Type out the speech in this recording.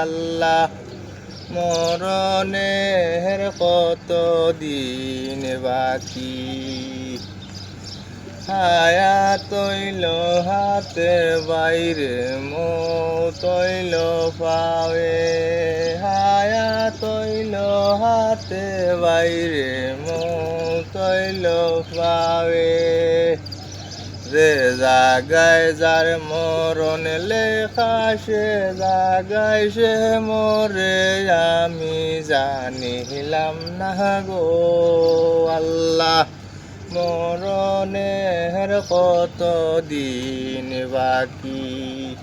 আল্লাহ। মরণের কত দিন বাকি? হায়া তৈল হাতে, বাইরে মো তৈল পাবে হায়া তৈল হাতে, বাইরে মো তৈল পাবে যে জাগায় যার মরণ লেখা, সে জাগায় সে মরে, আমি জানিলাম না গো আল্লাহ। মরণের কত দিন বাকি?